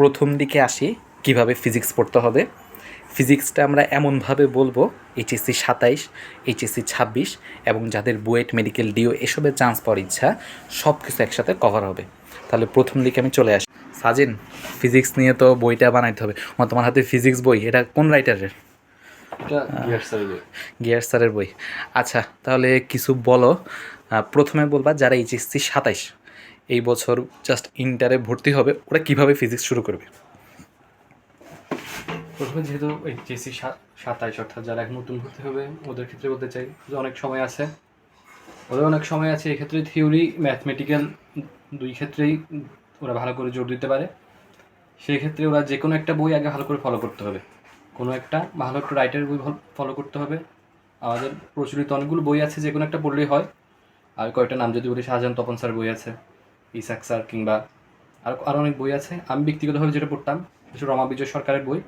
প্রথম দিকে আসি কীভাবে ফিজিক্স পড়তে হবে। ফিজিক্সটা আমরা এমনভাবে বলব এইচএসসি সাতাইশ এইচএসসি ছাব্বিশ এবং যাদের বুয়েট মেডিকেল ডিও এসবের চান্স পাওয়ার ইচ্ছা সব কিছু একসাথে কভার হবে। তাহলে প্রথম দিকে আমি চলে আসি। সাজিন ফিজিক্স নিয়ে তো বইটা বানাইতে হবে। তোমার হাতে ফিজিক্স বই এটা কোন রাইটারের গিয়ার স্যারের বই। গিয়ার স্যারের বই। আচ্ছা তাহলে কিছু বলো। প্রথমে বলবা যারা এইচএসসি সাতাইশ এই বছর জাস্ট ইন্টারে ভর্তি হবে। ওরা কীভাবে ফিজিক্স শুরু করবে? প্রথমে যেহেতু এইচএসসি সাতাইশ অর্থাৎ যারা নতুন ভর্তি হবে, ওদের ক্ষেত্রে বলতে চাই যে অনেক সময় আছে। ওদের অনেক সময় আছে, এক্ষেত্রে থিওরি ম্যাথমেটিক্যাল দুই ক্ষেত্রেই ওরা ভালো করে জোর দিতে পারে। সেই ক্ষেত্রে ওরা যে কোনো একটা বই আগে ভালো করে ফলো করতে হবে। কোনো একটা ভালো একটা রাইটার বই ফলো করতে হবে। আমাদের প্রচলিত অনেকগুলো বই আছে যে কোনো একটা পড়লেই হয়। আর কয়েকটা নাম যদি বলি, শাহজাহান তপন স্যার বই আছে। ইসাক স্যার কিংবা আর আরও অনেক বই আছে। আমি ব্যক্তিগতভাবে যেটা পড়তাম কিছু রমা বিজয় সরকারের বই,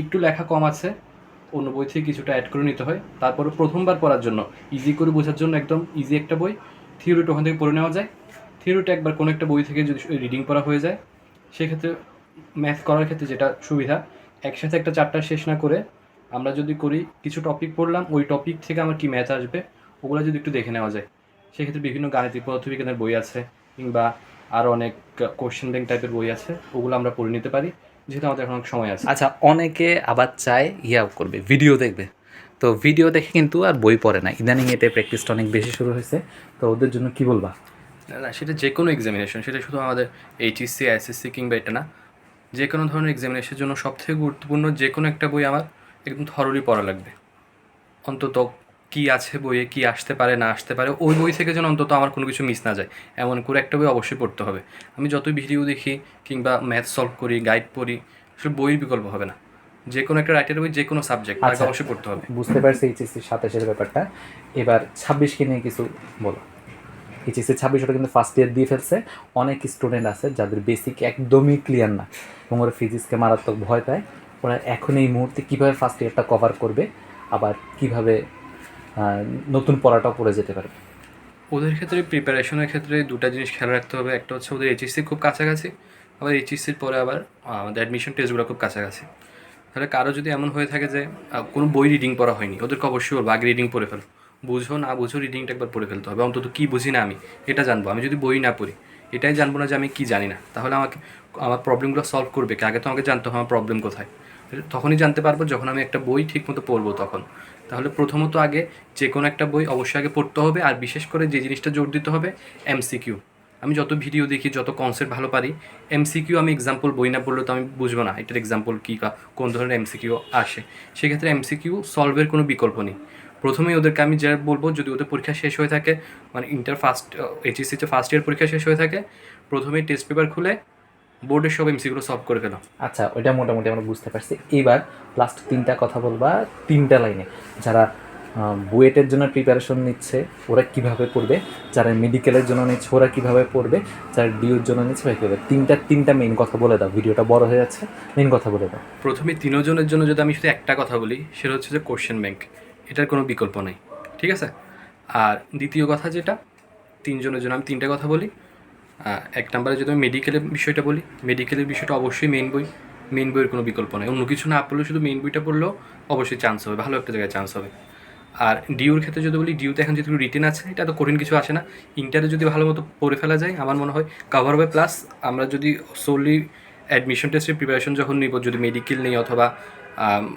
একটু লেখা কম আছে, অন্য বই থেকে কিছুটা অ্যাড করে নিতে হয়। তারপরে প্রথমবার পড়ার জন্য ইজি করে বোঝার জন্য একদম ইজি একটা বই থিওরিটা ওখান থেকে পড়ে নেওয়া যায়। থিওরিটা একবার কোনো একটা বই থেকে যদি রিডিং করা হয়ে যায়, সেক্ষেত্রে ম্যাথ করার ক্ষেত্রে যেটা সুবিধা, একসাথে একটা চ্যাপ্টার শেষ না করে আমরা যদি করি, কিছু টপিক পড়লাম, ওই টপিক থেকে আমার কি ম্যাথ আসবে, ওগুলো যদি একটু দেখে নেওয়া যায়। সেক্ষেত্রে বিভিন্ন গাণিতিক পদার্থবিজ্ঞানের বই আছে কিংবা আরও অনেক কোশ্চেন ব্যাংক টাইপের বই আছে ওগুলো আমরা পড়ে নিতে পারি যেহেতু আমাদের এখন অনেক সময় আছে। আচ্ছা অনেকে আবার চায় ইয়া করবে ভিডিও দেখবে। তো ভিডিও দেখে কিন্তু আর বই পড়ে না ইদানিং এতে প্র্যাকটিসটা অনেক বেশি শুরু হয়েছে। তো ওদের জন্য কি বলবা? না না সেটা যে কোনো এক্সামিনেশন সেটা শুধু আমাদের এইচএসসি এসএসসি কিংবা এটা না। যে কোনো ধরনের এক্সামিনেশনের জন্য সবথেকে গুরুত্বপূর্ণ যে কোনো একটা বই আমার একদম থরলি পড়া লাগবে। অন্তত কি আছে বইয়ে কি আসতে পারে না আসতে পারে ওই বই থেকে যেন অন্তত আমার কোনো কিছু মিস না যায়। এমন করে একটা বই অবশ্যই পড়তে হবে। আমি যতই ভিডিও দেখি কিংবা ম্যাথ সলভ করি গাইড পড়ি আসলে বইয়ের বিকল্প হবে না। যে কোনো একটা রাইটার বই যে কোনো সাবজেক্ট তাকে আচ্ছা। অবশ্যই পড়তে হবে। বুঝতে পারছি এইচএসসি সাতাশের ব্যাপারটা। এবার ছাব্বিশকে নিয়ে কিছু বলো? এইচএসসি ছাব্বিশ ওটা কিন্তু ফার্স্ট ইয়ার দিয়ে ফেলছে। অনেক স্টুডেন্ট আছে যাদের বেসিক একদমই ক্লিয়ার না এবং ওরা ফিজিক্সকে মারাত্মক ভয় পায়। ওরা এখন এই মুহূর্তে কীভাবে ফার্স্ট ইয়ারটা কভার করবে? আবার কীভাবে নতুন পড়াটাও পড়ে যেতে পারবে ওদের ক্ষেত্রে প্রিপারেশনের ক্ষেত্রে দুটো জিনিস খেয়াল রাখতে হবে। একটা হচ্ছে ওদের এইচএসসি খুব কাছাকাছি, আবার এইচএসসির পরে আবার আমাদের অ্যাডমিশন টেস্টগুলো খুব কাছাকাছি। তাহলে কারও যদি এমন হয়ে থাকে যে কোনো বই রিডিং পড়া হয়নি, ওদেরকে অবশ্যই বলব, আগে রিডিং পড়ে ফেলো। বুঝো না বুঝো রিডিংটা একবার পড়ে ফেলতে হবে। অন্তত কী বুঝি না আমি, এটা জানব। আমি যদি বই না পড়ি, এটাই জানব না যে আমি কী জানি না। তাহলে আমাকে, আমার প্রবলেমগুলো সলভ করবে কি? আগে তো আমাকে জানতে হবে আমার প্রবলেম কোথায়। তখনই জানতে পারব যখন আমি একটা বই ঠিকমতো পড়ব তখন। তাহলে প্রথমত আগে যে কোনো একটা বই অবশ্যই আগে পড়তে হবে আর বিশেষ করে যে জিনিসটা জোর দিতে হবে, এমসিকিউ। আমি যত ভিডিও দেখি, যত কনসেপ্ট ভালো পারি, এমসিকিউ আমি এক্সাম্পল বই না পড়লে তো আমি বুঝব না এটার এক্সাম্পল কী বা কোন ধরনের এমসিকিউ আসে। সেক্ষেত্রে এমসিকিউ সলভের কোনো বিকল্প নেই। প্রথমেই ওদেরকে আমি যা বলব, যদি ওদের পরীক্ষা শেষ হয়ে থাকে মানে ইন্টার ফার্স্ট এইচএসসিতে ফার্স্ট ইয়ার পরীক্ষা শেষ হয়ে থাকে প্রথমেই টেস্ট পেপার খুলে বোর্ডের সব এমসিগুলো সলভ করে ফেলো। আচ্ছা ওইটা মোটামুটি আমরা বুঝতে পারছি। এবার লাস্ট তিনটা কথা বলবা তিনটা লাইনে যারা বুয়েটের জন্য প্রিপারেশন নিচ্ছে ওরা কীভাবে পড়বে? যারা মেডিকেলের জন্য নিচ্ছে ওরা কীভাবে পড়বে? যারা ডিউর জন্য নিচ্ছে ওরা কীভাবে? তিনটা তিনটা মেইন কথা বলে দাও। ভিডিওটা বড় হয়ে যাচ্ছে মেইন কথা বলে দাও। প্রথমে তিনজনের জন্য যদি আমি শুধু একটা কথা বলি সেটা হচ্ছে যে কোশ্চেন ব্যাংক এটার কোনো বিকল্প নেই ঠিক আছে? আর দ্বিতীয় কথা যেটা তিনজনের জন্য আমি তিনটা কথা বলি। এক নম্বরে যদি আমি মেডিকেলের বিষয়টা বলি মেডিকেলের বিষয়টা অবশ্যই মেইন বই। মেইন বইয়ের কোনো বিকল্প নেই। অন্য কিছু না পড়লেও শুধু মেইন বইটা পড়লেও অবশ্যই চান্স হবে, ভালো একটা জায়গায় চান্স হবে। আর ডিউর ক্ষেত্রে যদি বলি ডিউতে এখন যেহেতু রিটেন আছে, এটা তো কঠিন কিছু আসে না। ইন্টারে যদি ভালো মতো পড়ে ফেলা যায়, আমার মনে হয় কাভার হবে। প্লাস আমরা যদি সোলি অ্যাডমিশন টেস্টের প্রিপারেশন যখন নিব, যদি মেডিকেল নেই অথবা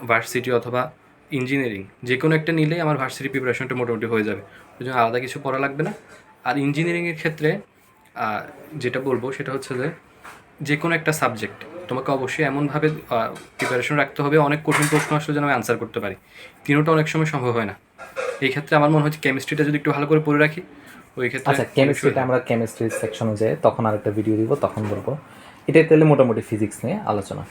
ভার্সিটি অথবা ইঞ্জিনিয়ারিং যে কোনো একটা নিলেই আমার ভার্সিটি প্রিপারেশনটা মোটামুটি হয়ে যাবে। ওই জন্য আলাদা কিছু পড়া লাগবে না। আর ইঞ্জিনিয়ারিংয়ের ক্ষেত্রে যেটা বলব সেটা হচ্ছে যে যে কোনো একটা সাবজেক্ট তোমাকে অবশ্যই এমনভাবে প্রিপারেশন রাখতে হবে। অনেক কঠিন প্রশ্ন আসলে যেন আমি আনসার করতে পারি। তিনোটা অনেক সময় সম্ভব হয় না। এই ক্ষেত্রে আমার মনে হচ্ছে কেমিস্ট্রিটা যদি একটু ভালো করে পড়ে রাখি ওই ক্ষেত্রে আচ্ছা কেমিস্ট্রিটা আমরা কেমিস্ট্রি সেকশনে যাই তখন আর একটা ভিডিও দিব তখন বলব। এটাই তাহলে মোটামুটি ফিজিক্স নিয়ে আলোচনা।